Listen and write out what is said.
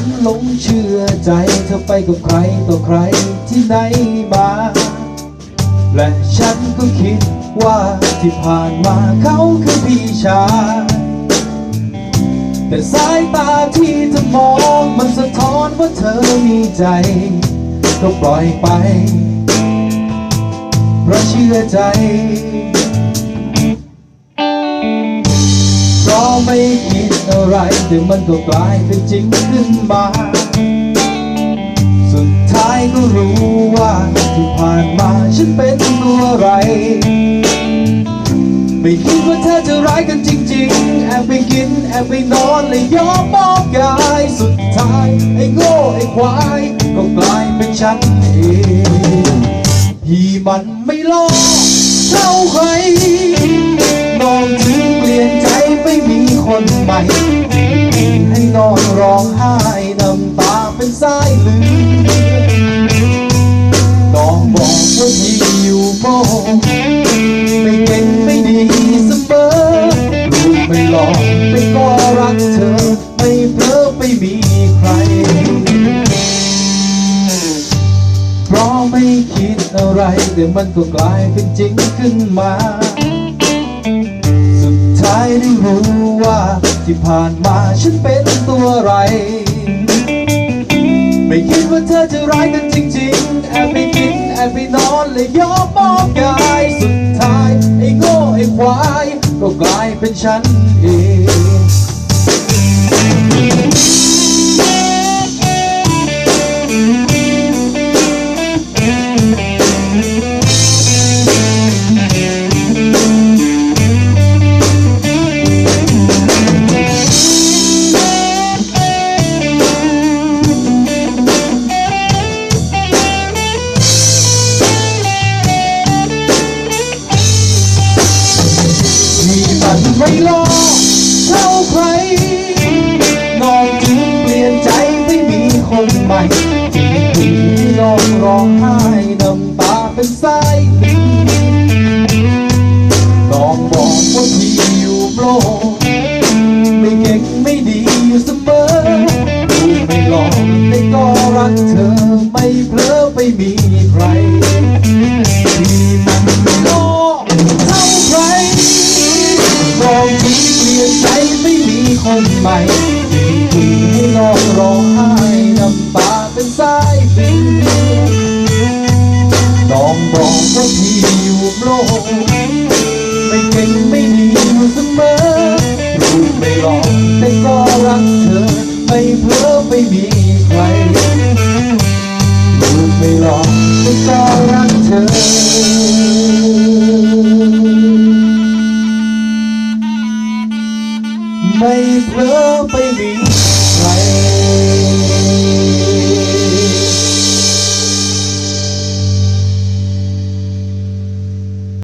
ฉันหลงเชื่อใจเธอไปกับใครต่อใครที่ไหนมา และฉันก็คิดว่าที่ผ่านมาเขาคือพี่ชายแต่สายตาที่เธอมองมันสะท้อนว่าเธอมีใจ ก็ปล่อยไป เพราะเชื่อใจ อะไรแต่มันก็กลายเป็นจริงขึ้นมา สุดท้ายก็รู้ว่าที่ผ่านมาฉันเป็นตัวอะไร ไม่คิดว่าเธอจะร้ายกันจริง ๆ แอบไปกิน แอบไปนอนเลยยอมมอบกาย สุดท้ายไอ้โง่ไอ้ควาย ก็กลายเป็นฉันเองที่มันไม่รอดเท่าใครน้องถึงเปลี่ยนใจไปมีคนใหม่ ไม่ก็รักเธอ ไม่เพลอไปมีใคร เพราะไม่คิดอะไรแต่มันก็กลายเป็นจริงขึ้นมา สุดท้ายได้รู้ว่าที่ผ่านมาฉันเป็นตัวอะไร ไม่คิดว่าเธอจะร้ายกันจริงๆ แอบไปกินแอบไปนอนเลยยอมมอบกาย สุดท้ายไอ้โง่ไอ้ควาย ก็กลายเป็นฉันเอง รอเท่าใครน้องจึงเปลี่ยนใจไม่มีคนใหม่ที่ที่น้องร้องไห้น้ำตาเป็นสายลินน้องบอกว่าพี่อยู่โปรไม่เก่งไม่ดีอยู่เสมอดูไม่หลอกแต่ก็รักเธอไม่เพลอไปมีใครที่มันไม่ ทีเปลี่ยนใจไม่มีคนใหม่ที่คุยให้น้องร้องไห้น้ำตาเป็นสายบินน้องบอกว่าพี่อยู่โลก ไม่เ